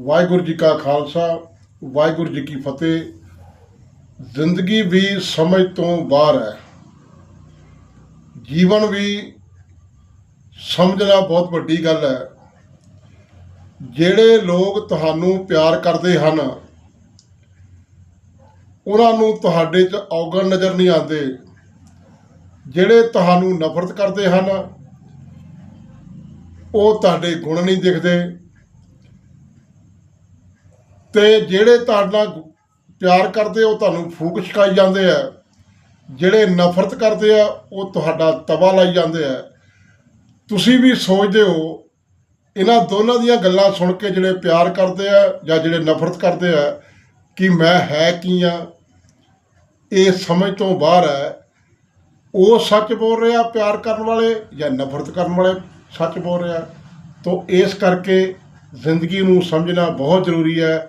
ਵਾਹਿਗੁਰੂ ਜੀ ਕਾ ਖਾਲਸਾ, ਵਾਹਿਗੁਰੂ ਜੀ ਕੀ ਫਤਿਹ। ਜ਼ਿੰਦਗੀ ਵੀ ਸਮਝ ਤੋਂ ਬਾਹਰ ਹੈ। ਜੀਵਨ ਵੀ ਸਮਝਣਾ ਬਹੁਤ ਵੱਡੀ ਗੱਲ ਹੈ। ਜਿਹੜੇ ਲੋਕ ਤੁਹਾਨੂੰ ਪਿਆਰ ਕਰਦੇ ਹਨ, ਉਹਨਾਂ ਨੂੰ ਤੁਹਾਡੇ 'ਚ ਔਗਣ ਨਜ਼ਰ ਨਹੀਂ ਆਉਂਦੇ। ਜਿਹੜੇ ਤੁਹਾਨੂੰ ਨਫ਼ਰਤ ਕਰਦੇ ਹਨ, ਉਹ ਤੁਹਾਡੇ ਗੁਣ ਨਹੀਂ ਦਿਖਦੇ। ਤੇ ਜਿਹੜੇ ਤੁਹਾਡੇ ਨਾਲ ਪਿਆਰ ਕਰਦੇ ਉਹ ਤੁਹਾਨੂੰ ਫੂਕ ਛਕਾਈ ਜਾਂਦੇ ਆ। ਜਿਹੜੇ ਨਫ਼ਰਤ ਕਰਦੇ ਆ, ਉਹ ਤੁਹਾਡਾ ਤਵਾ ਲਾਈ ਜਾਂਦੇ ਆ। ਤੁਸੀਂ ਵੀ ਸੋਚਦੇ ਹੋ, ਇਹਨਾਂ ਦੋਨਾਂ ਦੀਆਂ ਗੱਲਾਂ ਸੁਣ ਕੇ ਜਿਹੜੇ ਪਿਆਰ ਕਰਦੇ ਆ ਜਾਂ ਜਿਹੜੇ ਨਫ਼ਰਤ ਕਰਦੇ ਆ, ਕਿ ਮੈਂ ਹੈ ਕੀ ਆ? ਇਹ ਸਮਝ ਤੋਂ ਬਾਹਰ ਹੈ, ਉਹ ਸੱਚ ਬੋਲ ਰਿਹਾ ਪਿਆਰ ਕਰਨ ਵਾਲੇ ਜਾਂ ਨਫ਼ਰਤ ਕਰਨ ਵਾਲੇ ਸੱਚ ਬੋਲ ਰਿਹਾ? ਤੋਂ ਇਸ ਕਰਕੇ ਜ਼ਿੰਦਗੀ ਨੂੰ ਸਮਝਣਾ ਬਹੁਤ ਜ਼ਰੂਰੀ ਹੈ।